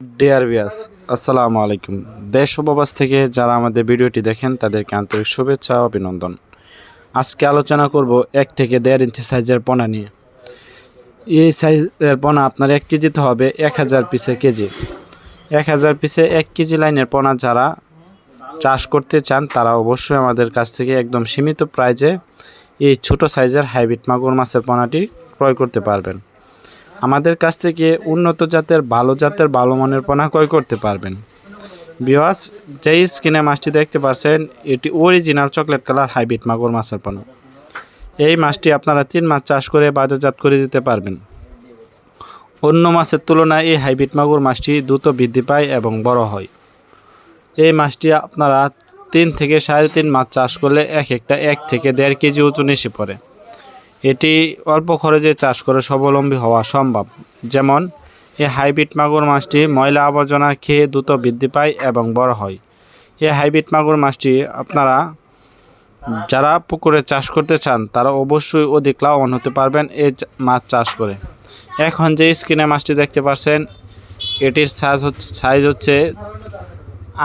Deer বিয়াস আসসালামু আলাইকুম। দেশ উপবাস থেকে যারা আমাদের ভিডিওটি দেখেন, তাদেরকে আন্তরিক শুভেচ্ছা ও অভিনন্দন। আজকে আলোচনা করব এক থেকে দেড় ইঞ্চি সাইজের পোনা নিয়ে। এই সাইজের পোনা আপনার এক কেজিতে হবে এক হাজার পিসে কেজি। এক হাজার পিসে এক কেজি লাইনের পোনা যারা চাষ করতে চান, তারা অবশ্যই আমাদের কাছ থেকে একদম সীমিত প্রাইজে এই ছোট সাইজের হাইব্রিড মাগুর মাছের পোনাটি ক্রয় করতে পারবেন। আমাদের কাছ থেকে উন্নত জাতের, ভালো জাতের, ভালো মানের পোনা ক্রয় করতে পারবেন। বিওয়াস যেই স্কিনে মাছটি দেখতে পাচ্ছেন, এটি অরিজিনাল চকলেট কালার হাইব্রিড মাগুর মাছের পোনা। এই মাছটি আপনারা তিন মাছ চাষ করে বাজারজাত করে দিতে পারবেন। অন্য মাছের তুলনায় এই হাইব্রিড মাগুর মাছটি দ্রুত বৃদ্ধি পায় এবং বড় হয়। এই মাছটি আপনারা তিন থেকে সাড়ে তিন মাছ চাষ করলে এক একটা এক থেকে দেড় কেজি ওজন এসে পড়ে। এটি অল্প খরচে চাষ করে স্বাবলম্বী হওয়া সম্ভব। যেমন, এই হাইব্রিড মাগুর মাছটি ময়লা আবর্জনা খেয়ে দ্রুত বৃদ্ধি পায় এবং বড় হয়। এই হাইব্রিড মাগুর মাছটি আপনারা যারা পুকুরে চাষ করতে চান, তারা অবশ্যই অধিক লাভবান হতে পারবেন এই মাছ চাষ করে। এখন যে স্ক্রিনে মাছটি দেখতে পাচ্ছেন, এটির সাইজ হচ্ছে সাইজ হচ্ছে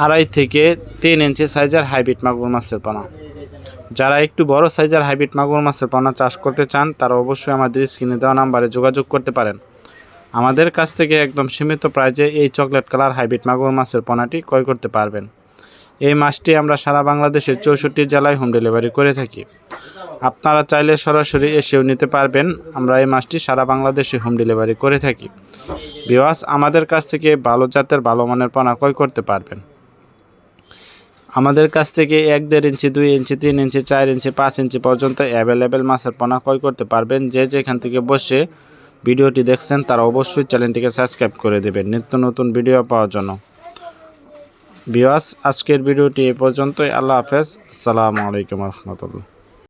আড়াই থেকে তিন ইঞ্চি সাইজের হাইব্রিড মাগুর মাছের পোনা। যারা একটু বড় সাইজের হাইব্রিড মাগুর মাছের পোনা চাষ করতে চান, তারা অবশ্যই আমাদের স্ক্রিনে দেওয়া নাম্বারে যোগাযোগ করতে পারেন। আমাদের কাছ থেকে একদম সীমিত প্রাইজে এই চকলেট কালার হাইব্রিড মাগুর মাছের পোনাটি ক্রয় করতে পারবেন। এই মাছটি আমরা সারা বাংলাদেশের চৌষট্টি জেলায় হোম ডেলিভারি করে থাকি। আপনারা চাইলে সরাসরি এসেও নিতে পারবেন। আমরা এই মাছটি সারা বাংলাদেশে হোম ডেলিভারি করে থাকি। বিওয়াস আমাদের কাছ থেকে ভালো জাতের, ভালো মানের পোনা ক্রয় করতে পারবেন। আমাদের কাছ থেকে এক দেড় ইঞ্চি, দুই ইঞ্চি, তিন ইঞ্চি, চার ইঞ্চি, পাঁচ ইঞ্চি পর্যন্ত অ্যাভেলেবেল মাছের পোনা ক্রয় করতে পারবেন। যে যেখান থেকে বসে ভিডিওটি দেখছেন, তারা অবশ্যই চ্যানেলটিকে সাবস্ক্রাইব করে দেবেন নিত্য নতুন ভিডিও পাওয়ার জন্য। বিওয়াস আজকের ভিডিওটি এ পর্যন্তই। আল্লাহ হাফেজ। আসসালামু আলাইকুম রহমতুল্লাহ।